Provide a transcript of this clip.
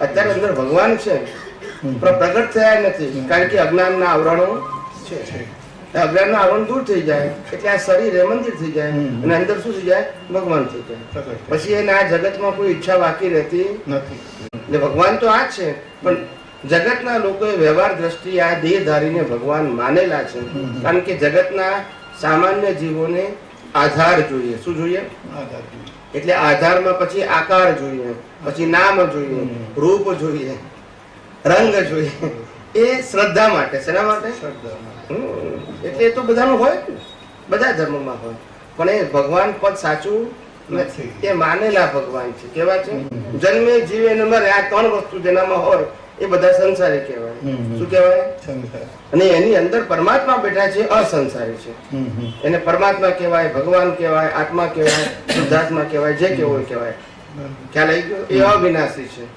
અત્યારે અંદર ભગવાન છે. પ્રગટ થયા નથી. કારણ કે અજ્ઞાનના આવરણો છે. અજ્ઞાનના આવરણ દૂર થઈ જાય. એટલે આ શરીર એ મંદિર થઈ જાય. અને અંદર શું થઈ જાય? ભગવાન થઈ જાય. પછી એને આ જગતમાં કોઈ ઈચ્છા બાકી રહેતી નથી. એટલે ભગવાન તો આ છે. પણ જગતના લોકોએ વ્યવહાર દ્રષ્ટિએ આ દેહ ધારીને ભગવાન માનેલા છે. કારણ કે જગતના સામાન્ય જીવોને આધાર જોઈએ. શું જોઈએ? એટલે આધારમાં પછી આકાર જોઈએ પછી નામ જોઈએ રૂપ જોઈએ રંગ જોઈએ. એ શ્રદ્ધા માટે. શેના માટે. એટલે એ તો બધાનું હોય બધા ધર્મમાં હોય. પણ એ ભગવાન પદ સાચું નથી. નથી. એ માનેલા ભગવાન છે. કેવા છે? જન્મે જીવે ને મરે. આ ત્રણ વસ્તુ જેનામાં હોય. એ બધા સંસારી કહેવાય. શું કહેવાય? અને એની અંદર પરમાત્મા બેઠા છે અસંસારી છે. એને પરમાત્મા કહેવાય ભગવાન કહેવાય આત્મા કહેવાય શુદ્ધાત્મા કહેવાય જે કેવું કહેવાય. ખ્યાલ આવી ગયો? એ અવિનાશી છે.